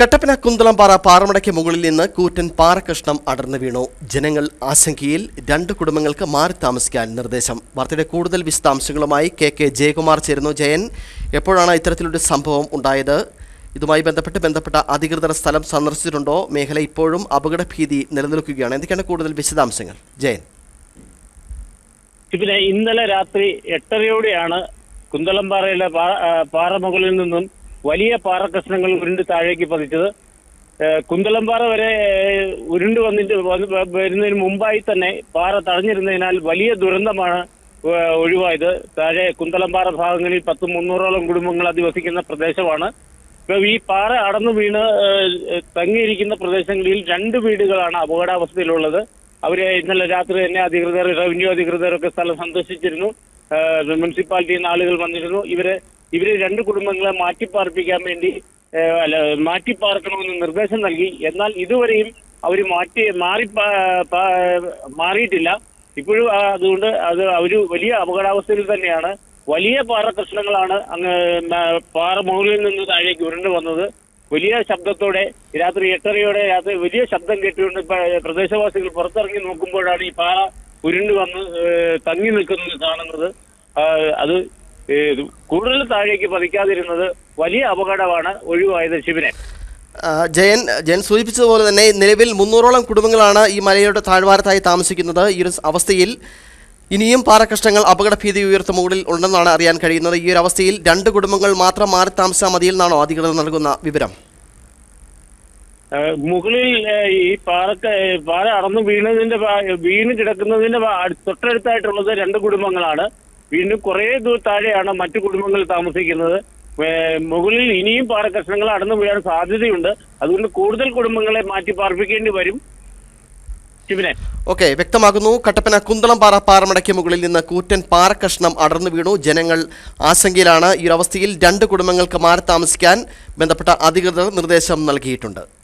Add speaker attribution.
Speaker 1: കട്ടപ്പന കുന്തളംപാറ പാറമടയ്ക്ക് മുകളിൽ നിന്ന് കൂറ്റൻ പാറകഷ്ണം അടർന്നു വീണു. ജനങ്ങൾ ആശങ്കയിൽ രണ്ട് കുടുംബങ്ങൾക്ക് മാറി താമസിക്കാൻ നിർദ്ദേശം. വാർത്തയുടെ കൂടുതൽ വിശദാംശങ്ങളുമായി കെ കെ ജയകുമാർ ചേരുന്നു. ജയൻ എപ്പോഴാണ് ഇത്തരത്തിലൊരു സംഭവം ഉണ്ടായത്? ഇതുമായി ബന്ധപ്പെട്ട് ബന്ധപ്പെട്ട അധികൃതർ സ്ഥലം സന്ദർശിച്ചിട്ടുണ്ടോ? മേഖല ഇപ്പോഴും അപകടഭീതി നിലനിൽക്കുകയാണ്. എന്തൊക്കെയാണ് കൂടുതൽ വിശദാംശങ്ങൾ? ജയൻ.
Speaker 2: ഇന്നലെ രാത്രി എട്ടരയോടെയാണ് കുന്തളംപാറയിലെ പാറമുകളിൽ നിന്നും വലിയ പാറക്കഷ്ണങ്ങൾ ഉരുണ്ട് താഴേക്ക് പതിച്ചത്. കുന്തളം കുന്തളംപാറ വരെ ഉരുണ്ട് വന്നിട്ട് വരുന്നതിന് മുമ്പായി തന്നെ പാറ തടഞ്ഞിരുന്നതിനാൽ വലിയ ദുരന്തമാണ് ഒഴിവായത്. താഴെ കുന്തളംപാറ ഭാഗങ്ങളിൽ പത്ത് മുന്നൂറോളം കുടുംബങ്ങൾ അധിവസിക്കുന്ന പ്രദേശമാണ്. ഇപ്പൊ ഈ പാറ അടന്നു വീണ് തങ്ങിയിരിക്കുന്ന പ്രദേശങ്ങളിൽ രണ്ട് വീടുകളാണ് അപകടാവസ്ഥയിലുള്ളത്. അവർ ഇന്നലെ രാത്രി തന്നെ അധികൃതർ റവന്യൂ അധികൃതരൊക്കെ സ്ഥലം സന്ദർശിച്ചിരുന്നു. മുനിസിപ്പാലിറ്റിയിൽ നിന്ന് ആളുകൾ വന്നിരുന്നു. ഇവർ ഇവർ രണ്ട് കുടുംബങ്ങളെ മാറ്റിപ്പാർപ്പിക്കാൻ വേണ്ടി അല്ല മാറ്റിപ്പാർക്കണമെന്ന് നിർദ്ദേശം നൽകി. എന്നാൽ ഇതുവരെയും അവർ മാറ്റി മാറി മാറിയിട്ടില്ല. ഇപ്പോഴും അതുകൊണ്ട് അത് ഒരു വലിയ അപകടാവസ്ഥയിൽ തന്നെയാണ്. വലിയ പാറ കഷ്ണങ്ങളാണ് അങ്ങ് പാറ മുകളിൽ നിന്ന് താഴേക്ക് ഉരുണ്ടു വന്നത്. വലിയ ശബ്ദത്തോടെ രാത്രി എട്ടരയോടെ രാത്രി വലിയ ശബ്ദം കേട്ടുകൊണ്ട് പ്രദേശവാസികൾ പുറത്തിറങ്ങി നോക്കുമ്പോഴാണ് ഈ പാറ ഉരുണ്ടു വന്ന് തങ്ങി നിൽക്കുന്നത് കാണുന്നത്. അത് കൂടുതൽ താഴേക്ക് പതിക്കാതിരുന്നത് വലിയ അപകടമാണ് ഒഴിവായത് ശിവനെ
Speaker 1: ജയൻ ജയൻ സൂചിപ്പിച്ചതുപോലെ തന്നെ നിലവിൽ മുന്നൂറോളം കുടുംബങ്ങളാണ് ഈ മലയുടെ താഴ്വാരത്തായി താമസിക്കുന്നത്. ഈ ഒരു അവസ്ഥയിൽ ഇനിയും പാറക്കഷ്ണങ്ങൾ അപകടഭീതി ഉയർത്ത മുകളിൽ ഉണ്ടെന്നാണ് അറിയാൻ കഴിയുന്നത്. ഈ ഒരു അവസ്ഥയിൽ രണ്ട് കുടുംബങ്ങൾ മാത്രം മാറി താമസിച്ചാൽ മതിയെന്നാണോ അധികൃതർ നൽകുന്ന വിവരം?
Speaker 2: മുകളിൽ ഈ പാറക്ക പാറ അടന്നു വീണതിന്റെ വീണ് കിടക്കുന്നതിന്റെ തൊട്ടടുത്തായിട്ടുള്ളത് രണ്ട് കുടുംബങ്ങളാണ്. വീണ്ടും കുറെ ദൂര താഴെയാണ് മറ്റു കുടുംബങ്ങൾ താമസിക്കുന്നത്. മുകളിൽ ഇനിയും പാറക്കഷ്ണങ്ങൾ അടന്നു വീഴാൻ സാധ്യതയുണ്ട്. അതുകൊണ്ട് കൂടുതൽ കുടുംബങ്ങളെ മാറ്റി പാർപ്പിക്കേണ്ടി വരും.
Speaker 1: ഓക്കെ വ്യക്തമാകുന്നു കട്ടപ്പന കുന്തളം പാറ പാറമടയ്ക്ക് മുകളിൽ നിന്ന് കൂറ്റൻ പാറക്കഷ്ണം അടർന്നു വീണു. ജനങ്ങൾ ആശങ്കയിലാണ്. ഈ അവസ്ഥയിൽ രണ്ട് കുടുംബങ്ങൾക്ക് മാറി താമസിക്കാൻ ബന്ധപ്പെട്ട അധികൃതർ നിർദ്ദേശം നൽകിയിട്ടുണ്ട്.